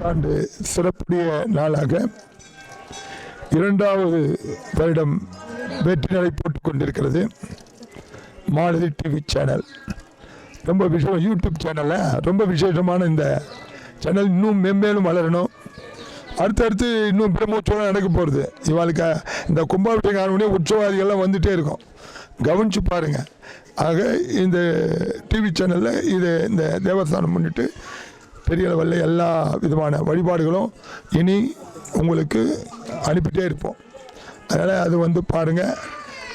புத்தாண்டு சிறப்புடைய நாளாக இரண்டாவது வருடம் வெற்றி நடை போட்டுக் கொண்டிருக்கிறது மாலதி டிவி சேனல் ரொம்ப விஷயம் யூடியூப் சேனலில் ரொம்ப விசேஷமான இந்த சேனல் இன்னும் மென்மேலும் வளரணும். அடுத்தடுத்து இன்னும் பிரம்மோற்சவம் நடக்க போகிறது இவாளுக்கு இந்த கும்பாபிஷேகம் ஆனவுடனே உற்சவாதிகள்லாம் வந்துகிட்டே இருக்கும். கவனிச்சு பாருங்கள் ஆக இந்த டிவி சேனலில் இது இந்த தேவஸ்தானம் முன்னிட்டு பெரிய லெவலில் எல்லா விதமான வழிபாடுகளும் இனி உங்களுக்கு அனுப்பிட்டே இருப்போம். அதனால் அது வந்து பாருங்கள்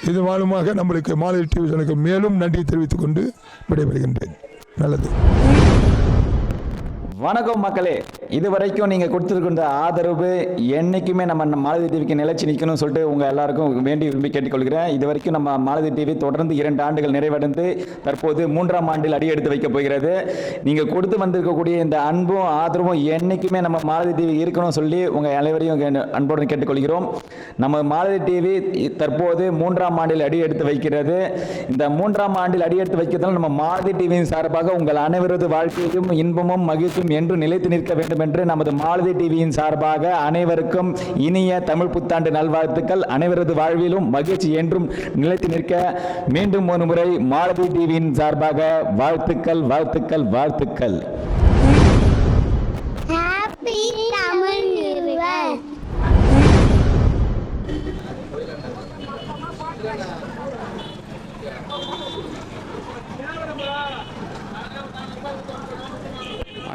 இது மூலமாக நம்மளுக்கு மாலை டிவிஷனுக்கு மேலும் நன்றி தெரிவித்துக்கொண்டு விடைபெறுகின்றேன். நல்லது. வணக்கம் மக்களே. இது வரைக்கும் நீங்கள் கொடுத்துருக்கின்ற ஆதரவு என்றைக்குமே நம்ம மாலதி டிவிக்கு நிலச்சி நிற்கணும்னு சொல்லிட்டு உங்கள் எல்லாருக்கும் வேண்டி விரும்பி கேட்டுக்கொள்கிறேன். இது வரைக்கும் நம்ம மாலதி டிவி தொடர்ந்து இரண்டு ஆண்டுகள் நிறைவடைந்து தற்போது மூன்றாம் ஆண்டில் அடி எடுத்து வைக்க போகிறது. நீங்கள் கொடுத்து வந்திருக்கக்கூடிய இந்த அன்பும் ஆதரவும் என்றைக்குமே நம்ம மாலதி டிவி இருக்கணும்னு சொல்லி உங்கள் அனைவரையும் அன்போடு கேட்டுக்கொள்கிறோம். நம்ம மாலதி டிவி தற்போது மூன்றாம் ஆண்டில் அடி எடுத்து வைக்கிறது. இந்த மூன்றாம் ஆண்டில் அடி எடுத்து வைக்கிறதால் நம்ம மாலதி டிவியின் சார்பாக உங்கள் அனைவரது வாழ்க்கையிலும் இன்பமும் மகிழ்ச்சியும் என்று நிலைத்து நிற்க வேண்டும் என்று நமது மாலதி டிவியின் சார்பாக அனைவருக்கும் இனிய தமிழ் புத்தாண்டு நல்வாழ்த்துக்கள். அனைவரது வாழ்விலும் மகிழ்ச்சி என்றும் நிலைத்து நிற்க மீண்டும் ஒரு முறை மாலதி டிவியின் சார்பாக வாழ்த்துக்கள் வாழ்த்துக்கள் வாழ்த்துக்கள்.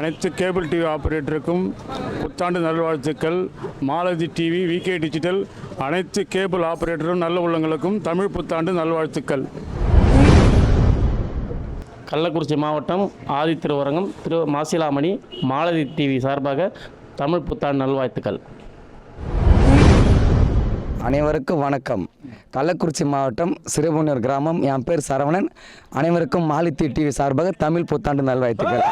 அனைத்து கேபிள் டிவி ஆபரேட்டருக்கும் புத்தாண்டு நல்வாழ்த்துக்கள். மாலதி டிவி விகே டிஜிட்டல் அனைத்து கேபிள் ஆபரேட்டரும் நல்ல உள்ளங்களுக்கும் தமிழ் புத்தாண்டு நல்வாழ்த்துக்கள். கள்ளக்குறிச்சி மாவட்டம் ஆதித்திருவரங்கம் திரு மாசிலாமணி மாலதி டிவி சார்பாக தமிழ் புத்தாண்டு நல்வாழ்த்துக்கள். அனைவருக்கும் வணக்கம். கள்ளக்குறிச்சி மாவட்டம் சிறுபுன்னூர் கிராமம் என் பேர் சரவணன். அனைவருக்கும் மாலித்தி டிவி சார்பாக தமிழ் புத்தாண்டு நல்வாழ்த்துக்கள்.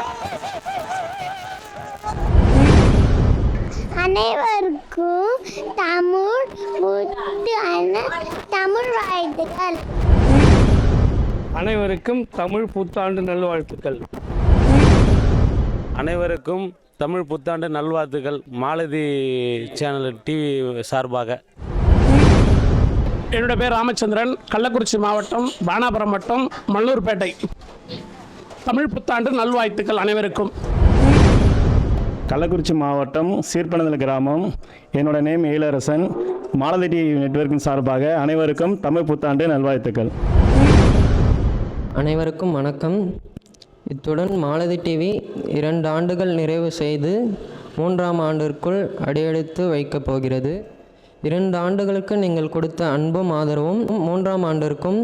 அனைவருக்கும் தமிழ் புத்தான தமிழ் வாழ்த்துக்கள். அனைவருக்கும் தமிழ் புத்தாண்டு நல்வாழ்த்துக்கள். அனைவருக்கும் தமிழ் புத்தாண்டு நல்வாழ்த்துக்கள் மாலதி சேனல் டிவி சார்பாக. என்னோட பேர் ராமச்சந்திரன். கள்ளக்குறிச்சி மாவட்டம் பானாபுரம் வட்டம் மல்லூர்பேட்டை. தமிழ் புத்தாண்டு நல்வாழ்த்துக்கள் அனைவருக்கும். கள்ளக்குறிச்சி மாவட்டம் சீர்பனந்தல் கிராமம். என்னோட நேம் ஏழரசன். மாலதி டிவி நெட்வொர்க்கின் சார்பாக அனைவருக்கும் தமிழ் புத்தாண்டு நல்வாழ்த்துக்கள். அனைவருக்கும் வணக்கம். இத்துடன் மாலதி டிவி இரண்டு ஆண்டுகள் நிறைவு செய்து மூன்றாம் ஆண்டிற்குள் அடியெடுத்து வைக்கப் போகிறது. இரண்டு ஆண்டுகளுக்கு நீங்கள் கொடுத்த அன்பும் ஆதரவும் மூன்றாம் ஆண்டிற்கும்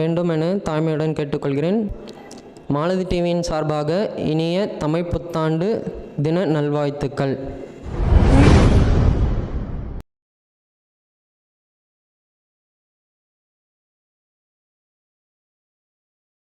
வேண்டும் என தாய்மையுடன் கேட்டுக்கொள்கிறேன். மாலதி டிவியின் சார்பாக இனிய தமிழ் புத்தாண்டு தின நல்வாழ்த்துக்கள்.